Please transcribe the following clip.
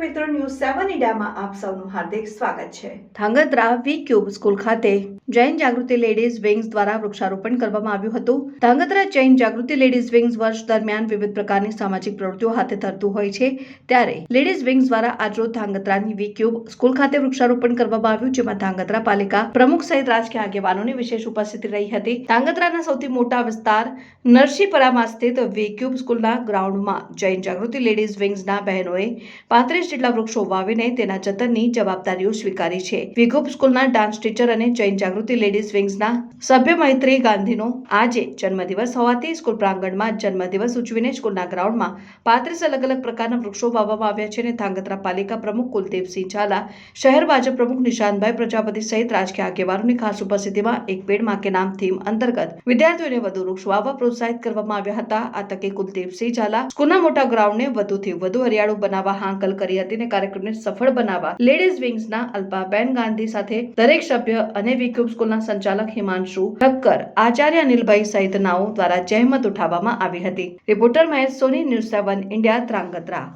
મીડિયામાં આપ સૌનું હાર્દિક સ્વાગત છે. ધાંગધ્રા વી ક્યુબ સ્કૂલ ખાતે જૈન જાગૃતિ લેડીઝ વિંગ્સ દ્વારા વૃક્ષારોપણ કરવામાં આવ્યું હતું. ધાંગધ્રા જૈન જાગૃતિ લેડીઝ વિંગ્સ વર્ષ દરમિયાન વિવિધ પ્રકારની સામાજિક પ્રવૃત્તિઓ હાથે ધરતું હોય છે. ત્યારે લેડીઝ વિંગ્સ દ્વારા આજરોજ ધાંગધ્રાની વી ક્યુબ સ્કૂલ ખાતે વૃક્ષારોપણ કરવામાં આવ્યું, જેમાં ધાંગધ્રા પાલિકા પ્રમુખ સહિત રાજકીય આગેવાનોની વિશેષ ઉપસ્થિતિ રહી હતી. ધાંગધ્રાના સૌથી મોટા વિસ્તાર નરસિંહપરામાં સ્થિત વી ક્યુબ સ્કૂલના ગ્રાઉન્ડમાં જૈન જાગૃતિ લેડીઝ વિંગ્સના બહેનોએ પાંત્રીસ જેટલા વૃક્ષો વાવીને તેના જતનની જવાબદારીઓ સ્વીકારી છે. વિગુપ સ્કૂલના ડાન્સ ટીચર અને જૈન જાગૃતિ લેડીઝ વિંગ્સના સભ્ય મૈત્રી ગાંધીનો આજે જન્મદિવસ હોવાથી સ્કૂલ પ્રાંગણમાં જન્મદિવસ ઉજવીને સ્કૂલના ગ્રાઉન્ડમાં પાંત્રીસ અલગ અલગ પ્રકારના વૃક્ષો વાવવામાં આવ્યા છે અને ધાંગધ્રા પાલિકા પ્રમુખ કુલદીપસિંહ ઝાલા, શહેર ભાજપ પ્રમુખ નિશાંતભાઈ પ્રજાપતિ સહિત રાજકીય આગેવાનોની ખાસ ઉપસ્થિતિમાં એક પેડમાં કે નામ થીમ અંતર્ગત વિદ્યાર્થીઓને વધુ વૃક્ષ વાવવા પ્રોત્સાહિત કરવામાં આવ્યા હતા. આ તકે કુલદીપસિંહ ઝાલા સ્કૂલના મોટા ગ્રાઉન્ડને વધુથી વધુ હરિયાળું બનાવવા હાંકલ કરી હતી અને કાર્યક્રમને સફળ બનાવવા લેડીઝ વિંગ્સના અલ્પાબેન ગાંધી સાથે દરેક સભ્ય અને વિક્યુબ સ્કૂલના સંચાલક હિમાંશુ ઠક્કર, આચાર્ય અનિલભાઈ સહિતનાઓ દ્વારા જહેમત ઉઠાવવામાં આવી હતી. Reporter Mahesh Soni, news seven India, Dhrangadhra.